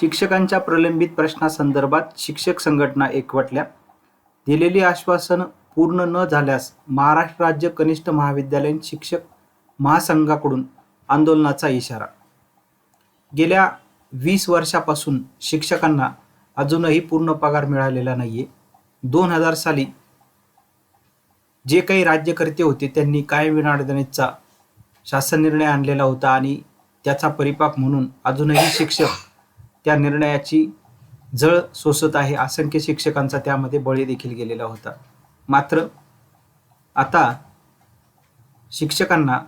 शिक्षकांच्या प्रलंबित प्रश्नासंदर्भात शिक्षक संघटना एकवटल्या. दिलेली आश्वासन पूर्ण न झाल्यास महाराष्ट्र राज्य कनिष्ठ महाविद्यालयीन शिक्षक महासंघाकडून आंदोलनाचा इशारा. गेल्या वीस वर्षापासून शिक्षकांना अजूनही पूर्ण पगार मिळालेला नाहीये. दोन हजार साली जे काही राज्यकर्ते होते त्यांनी कायम विनाअडचणीचा शासन निर्णय आणलेला होता आणि त्याचा परिपाक म्हणून अजूनही शिक्षक त्या निर्णयाची जळ सोसत आहे असंख्य शिक्षकांचा त्यामध्ये बळी देखील गेलेला होता. मात्र आता शिक्षकांना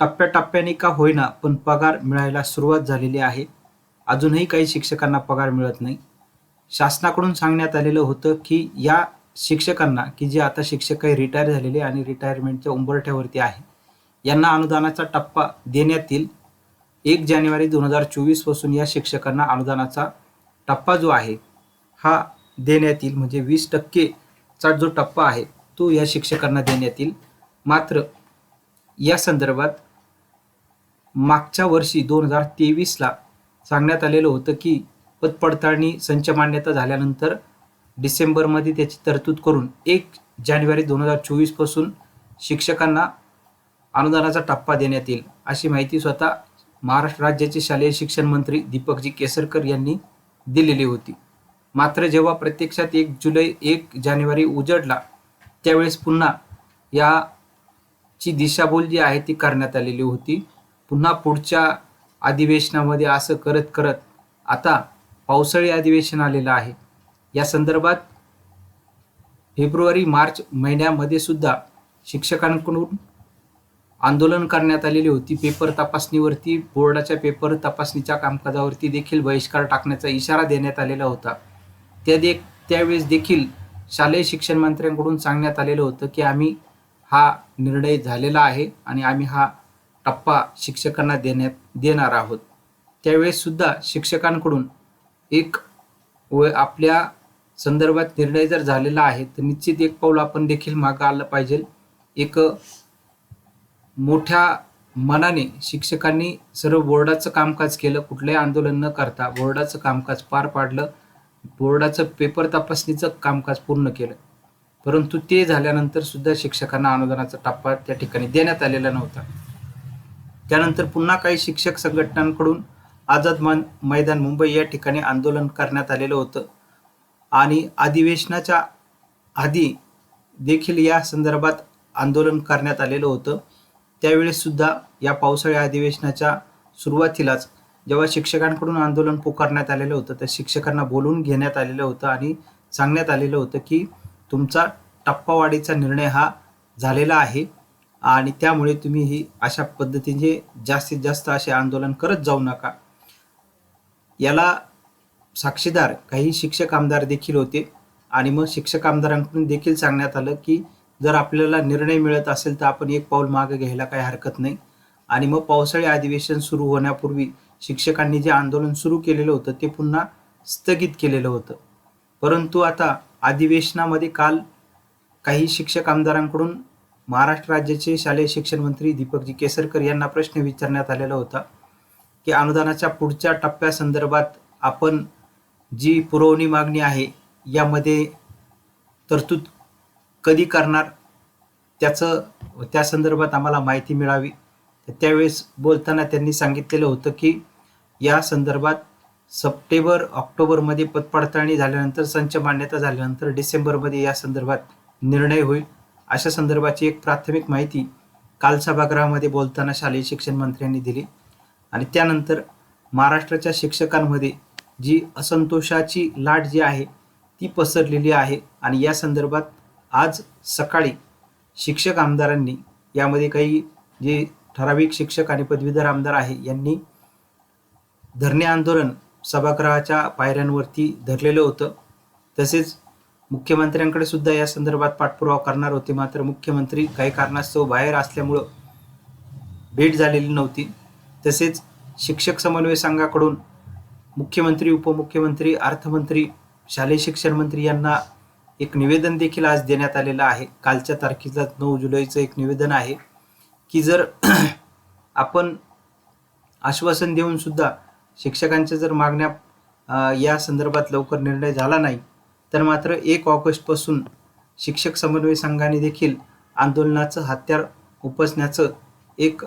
टप्प्याटप्प्याने का होईना पण पगार मिळायला सुरुवात झालेली आहे. अजूनही काही शिक्षकांना पगार मिळत नाही. शासनाकडून सांगण्यात आलेलं होतं की या शिक्षकांना की जे आता शिक्षक काही रिटायर झालेले आणि रिटायरमेंटच्या उंबरठ्यावरती आहे यांना अनुदानाचा टप्पा देण्यात येईल. एक जानेवारी दोन हजार चोवीसपासून या शिक्षकांना अनुदानाचा टप्पा जो आहे हा देण्यात येईल म्हणजे वीस टक्केचा जो टप्पा आहे तो या शिक्षकांना देण्यात येईल मात्र या संदर्भात मागच्या वर्षी दोन हजार तेवीसला सांगण्यात आलेलं होतं की पदपडताळणी संच मान्यता झाल्यानंतर डिसेंबरमध्ये त्याची तरतूद करून एक जानेवारी दोन हजार चोवीसपासून शिक्षकांना अनुदानाचा टप्पा देण्यात येईल अशी माहिती स्वतः महाराष्ट्र राज्याचे शालेय शिक्षण मंत्री दीपकजी केसरकर यांनी दिलेली होती. मात्र जेव्हा प्रत्यक्षात एक जुलै एक जानेवारी उजडला त्यावेळेस पुन्हा याची दिशाभूल जी आहे ती करण्यात आलेली होती. पुन्हा पुढच्या अधिवेशनामध्ये असं करत करत आता पावसाळी अधिवेशन आलेलं आहे. या संदर्भात फेब्रुवारी मार्च महिन्यामध्ये सुद्धा शिक्षकांकडून आंदोलन करण्यात आलेली होती. पेपर तपासणीवरती बोर्डाच्या पेपर तपासणीच्या कामकाजावरती देखील बहिष्कार टाकण्याचा इशारा देण्यात आलेला होता. त्या दे त्यावेळेस देखील शालेय शिक्षण मंत्र्यांकडून सांगण्यात आलेलं होतं की आम्ही हा निर्णय झालेला आहे आणि आम्ही हा टप्पा शिक्षकांना देण्यात देणार आहोत. त्यावेळेस सुद्धा शिक्षकांकडून एक व आपल्या संदर्भात निर्णय जर झालेला आहे तर निश्चित एक पाऊल आपण देखील मागं आलं पाहिजे. एक मोठ्या मनाने शिक्षकांनी सर्व बोर्डाचं कामकाज केलं कुठलंही आंदोलन न करता बोर्डाचं कामकाज पार पाडलं बोर्डाचं पेपर तपासणीचं कामकाज पूर्ण केलं. परंतु ते झाल्यानंतर सुद्धा शिक्षकांना अनुदानाचा टप्पा त्या ठिकाणी देण्यात आलेला नव्हता. त्यानंतर पुन्हा काही शिक्षक संघटनांकडून आझाद मान मैदान मुंबई या ठिकाणी आंदोलन करण्यात आलेलं होतं. आणि अधिवेशनाच्या आधी देखील या संदर्भात आंदोलन करण्यात आलेलं होतं. त्यावेळेस सुद्धा या पावसाळी अधिवेशनाच्या सुरुवातीलाच जेव्हा शिक्षकांकडून आंदोलन पुकारण्यात आलेलं होतं त्या शिक्षकांना बोलून घेण्यात आलेलं होतं आणि सांगण्यात आलेलं होतं की तुमचा टप्पावाढीचा निर्णय हा झालेला आहे आणि त्यामुळे तुम्ही ही अशा पद्धतीने जास्तीत जास्त असे आंदोलन करत जाऊ नका. याला साक्षीदार काही शिक्षक आमदार देखील होते आणि मग शिक्षक आमदारांकडून देखील सांगण्यात आलं की जर आपल्याला निर्णय मिळत असेल तर आपण एक पाऊल मागे घ्यायला काही हरकत नाही. आणि मग पावसाळी अधिवेशन सुरू होण्यापूर्वी शिक्षकांनी जे आंदोलन सुरू केलेलं होतं ते पुन्हा स्थगित केलेलं होतं. परंतु आता अधिवेशनामध्ये काल काही शिक्षक आमदारांकडून महाराष्ट्र राज्याचे शालेय शिक्षण मंत्री दीपकजी केसरकर यांना प्रश्न विचारण्यात आलेला होता की अनुदानाच्या पुढच्या टप्प्यासंदर्भात आपण जी पुरवणी मागणी आहे यामध्ये तरतूद कधी करणार? त्याचं त्या संदर्भात आम्हाला माहिती मिळावी. तर त्यावेळेस बोलताना त्यांनी सांगितलेलं होतं की या संदर्भात सप्टेंबर ऑक्टोबरमध्ये पदपडताळणी झाल्यानंतर संच मान्यता झाल्यानंतर डिसेंबरमध्ये या संदर्भात निर्णय होईल. अशा संदर्भाची एक प्राथमिक माहिती काल सभागृहामध्ये बोलताना शालेय शिक्षण मंत्र्यांनी दिली. आणि त्यानंतर महाराष्ट्राच्या शिक्षकांमध्ये जी असंतोषाची लाट जी आहे ती पसरलेली आहे. आणि या संदर्भात आज सकाळी शिक्षक आमदारांनी यामध्ये काही जे ठराविक शिक्षक आणि पदवीधर आमदार आहे यांनी धरणे आंदोलन सभागृहाच्या पायऱ्यांवरती धरलेलं होतं. तसेच मुख्यमंत्र्यांकडे सुद्धा या संदर्भात पाठपुरावा करणार होते. मात्र मुख्यमंत्री काही कारणास्तव बाहेर असल्यामुळं भेट झालेली नव्हती. तसेच शिक्षक समन्वय संघाकडून मुख्यमंत्री उपमुख्यमंत्री अर्थमंत्री शालेय शिक्षण मंत्री यांना एक निवेदन देखील आज देण्यात आलेलं आहे. कालच्या तारखेचं नऊ जुलैचं एक निवेदन आहे की जर आपण आश्वासन देऊन सुद्धा शिक्षकांच्या जर मागण्या या संदर्भात लवकर निर्णय झाला नाही तर मात्र एक ऑगस्टपासून शिक्षक समन्वय संघाने देखील आंदोलनाचं हत्यार उपसण्याचं एक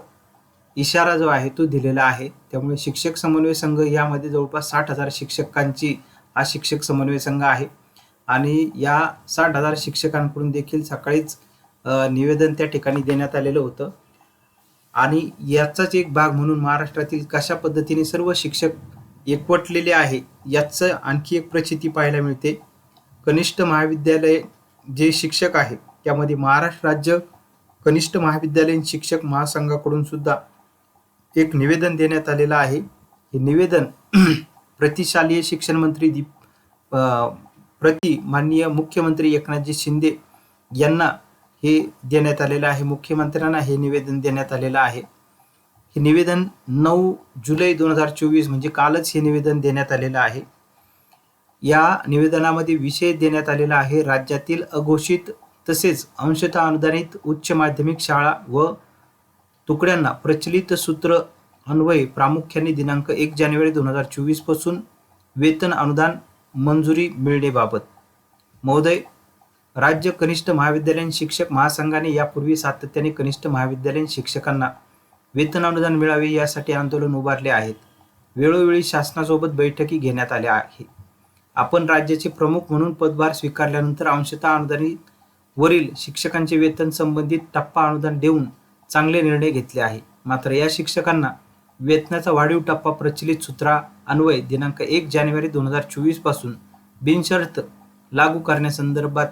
इशारा जो आहे तो दिलेला आहे. त्यामुळे शिक्षक समन्वय संघ यामध्ये जवळपास साठ हजार शिक्षकांची हा शिक्षक समन्वय संघ आहे. आणि या साठ हजार शिक्षकांकडून देखील सकाळीच निवेदन त्या ठिकाणी देण्यात आलेलं होतं. आणि याचाच एक भाग म्हणून महाराष्ट्रातील कशा पद्धतीने सर्व शिक्षक एकवटलेले आहे याचं आणखी एक प्रचिती पाहायला मिळते. कनिष्ठ महाविद्यालय जे शिक्षक आहेत त्यामध्ये महाराष्ट्र राज्य कनिष्ठ महाविद्यालयीन शिक्षक महासंघाकडून सुद्धा एक निवेदन देण्यात आलेलं आहे. हे निवेदन प्रतिशालीय शिक्षण मंत्री दीप प्रति माननीय मुख्यमंत्री एकनाथजी शिंदे यांना हे देण्यात आलेलं आहे. मुख्यमंत्र्यांना हे निवेदन देण्यात आलेलं आहे. हे निवेदन नऊ जुलै दोन हजार चोवीस म्हणजे कालच हे निवेदन देण्यात आलेलं आहे. या निवेदनामध्ये विषय देण्यात आलेला आहे. राज्यातील अघोषित तसेच अंशतः अनुदानित उच्च माध्यमिक शाळा व तुकड्यांना प्रचलित सूत्र अन्वये प्रामुख्याने दिनांक एक जानेवारी दोन हजार चोवीसपासून वेतन अनुदान मंजुरी बिल्डेबाबत महोदय राज्य कनिष्ठ महाविद्यालयीन शिक्षक महासंघाने यापूर्वी सातत्याने कनिष्ठ महाविद्यालयीन शिक्षकांना वेतन अनुदान मिळावे यासाठी आंदोलन उभारले आहेत. वेळोवेळी शासनासोबत बैठकी घेण्यात आल्या आहे. आपण राज्याचे प्रमुख म्हणून पदभार स्वीकारल्यानंतर अंशतः अनुदानित वरील शिक्षकांचे वेतन संबंधित टप्पा अनुदान देऊन चांगले निर्णय घेतले आहे. मात्र या शिक्षकांना वेतनाचा वाढीव टप्पा प्रचलित सूत्रा अन्वय दिनांक एक जानेवारी दोन हजार चोवीसपासून बिनशर्त लागू करण्यासंदर्भात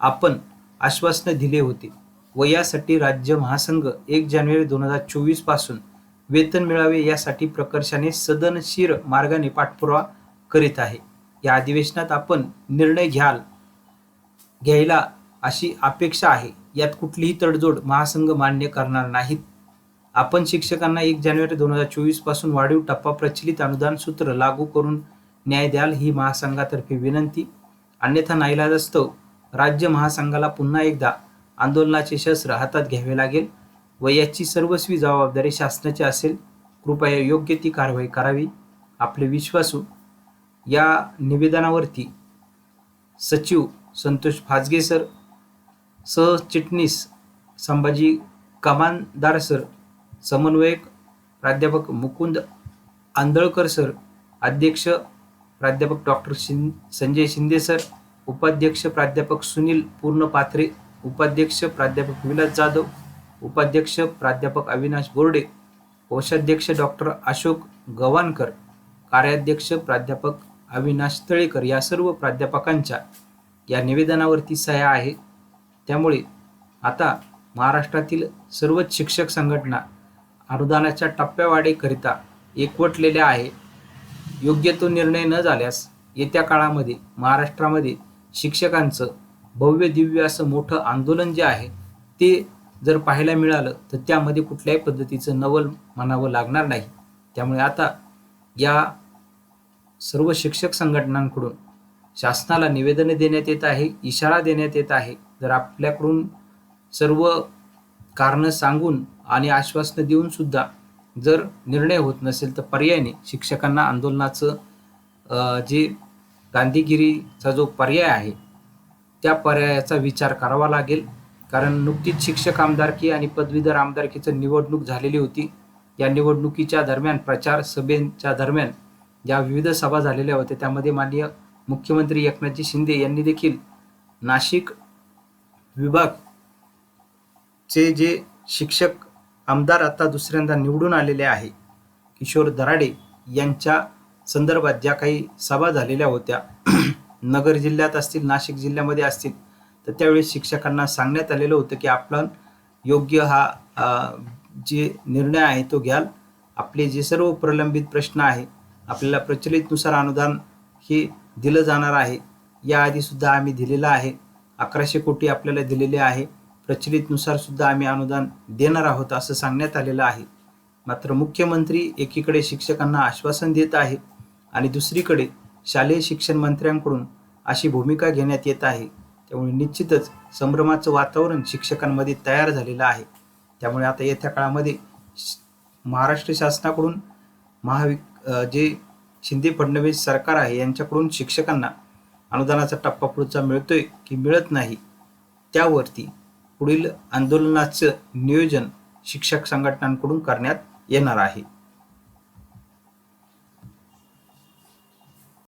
आपण आश्वासन दिले होते व यासाठी राज्य महासंघ एक जानेवारी दोन हजार चोवीसपासून वेतन मिळावे यासाठी प्रकर्षाने सदनशीर मार्गाने पाठपुरावा करीत आहे. या अधिवेशनात आपण निर्णय घ्याल घ्यायला अशी अपेक्षा आहे. यात कुठलीही तडजोड महासंघ मान्य करणार नाहीत. आपण शिक्षकांना एक जानेवारी दोन हजार चोवीसपासून वाढीव टप्पा प्रचलित अनुदान सूत्र लागू करून न्याय द्याल ही महासंघातर्फे विनंती. अन्यथा नाईलाजास्तव राज्य महासंघाला पुन्हा एकदा आंदोलनाचे शस्त्र हातात घ्यावे लागेल व याची सर्वस्वी जबाबदारी शासनाची असेल. कृपया योग्य ती कारवाई करावी. आपले विश्वासू हो. या निवेदनावरती सचिव संतोष फाजगे सर सहचिटणीस संभाजी कमानदार सर समन्वयक प्राध्यापक मुकुंद आंदळकर सर अध्यक्ष प्राध्यापक डॉक्टर शिं संजय शिंदे सर उपाध्यक्ष प्राध्यापक सुनील पूर्णपात्रे उपाध्यक्ष प्राध्यापक विलास जाधव उपाध्यक्ष प्राध्यापक अविनाश बोर्डे कोषाध्यक्ष डॉक्टर अशोक गवानकर कार्याध्यक्ष प्राध्यापक अविनाश तळेकर या सर्व प्राध्यापकांच्या या निवेदनावरती सह्या आहे. त्यामुळे आता महाराष्ट्रातील सर्वच शिक्षक संघटना अनुदानाच्या टप्प्यावाढीकरिता एकवटलेल्या आहे. योग्य तो निर्णय न झाल्यास येत्या काळामध्ये महाराष्ट्रामध्ये शिक्षकांचं भव्य दिव्य असं मोठं आंदोलन जे आहे ते जर पाहायला मिळालं तर त्यामध्ये कुठल्याही पद्धतीचं नवल म्हणावं लागणार नाही. त्यामुळे आता या सर्व शिक्षक संघटनांकडून शासनाला निवेदने देण्यात येत आहे इशारा देण्यात येत आहे. जर आपल्याकडून सर्व कारणं सांगून आणि आश्वासनं देऊन सुद्धा जर निर्णय होत नसेल तर पर्यायाने शिक्षकांना आंदोलनाचं जे गांधीगिरीचा जो पर्याय आहे त्या पर्यायाचा विचार करावा लागेल. कारण नुकतीच शिक्षक आमदारकी आणि पदवीधर आमदारकीचं निवडणूक झालेली होती. या निवडणुकीच्या दरम्यान प्रचार सभेच्या दरम्यान ज्या विविध सभा झालेल्या होत्या त्यामध्ये माननीय मुख्यमंत्री एकनाथजी शिंदे यांनी देखील नाशिक विभाग चे जे शिक्षक आमदार आता दुसऱ्यांदा निवडून आलेले आहे किशोर दराडे यांच्या संदर्भात ज्या काही सभा झालेल्या होत्या नगर जिल्ह्यात असतील नाशिक जिल्ह्यामध्ये असतील तर त्यावेळी शिक्षकांना सांगण्यात आलेलं होतं की आपण योग्य हा जे निर्णय आहे तो घ्याल. आपले जे सर्व प्रलंबित प्रश्न आहे आपल्याला प्रचलितनुसार अनुदान हे दिलं जाणार आहे. याआधीसुद्धा आम्ही दिलेलं आहे. अकराशे कोटी आपल्याला दिलेले आहे. प्रचलितनुसार सुद्धा आम्ही अनुदान देणार आहोत असं सांगण्यात आलेलं आहे. मात्र मुख्यमंत्री एकीकडे शिक्षकांना आश्वासन देत आहे आणि दुसरीकडे शालेय शिक्षण मंत्र्यांकडून अशी भूमिका घेण्यात येत आहे. त्यामुळे निश्चितच संभ्रमाचं वातावरण शिक्षकांमध्ये तयार झालेलं आहे. त्यामुळे आता येत्या काळामध्ये श- महाराष्ट्र शासनाकडून महावि जे शिंदे फडणवीस सरकार आहे यांच्याकडून शिक्षकांना अनुदानाचा टप्पा पुढचा मिळतोय की मिळत नाही त्यावरती पुढील आंदोलनाचं नियोजन शिक्षक संघटनांकडून करण्यात येणार आहे.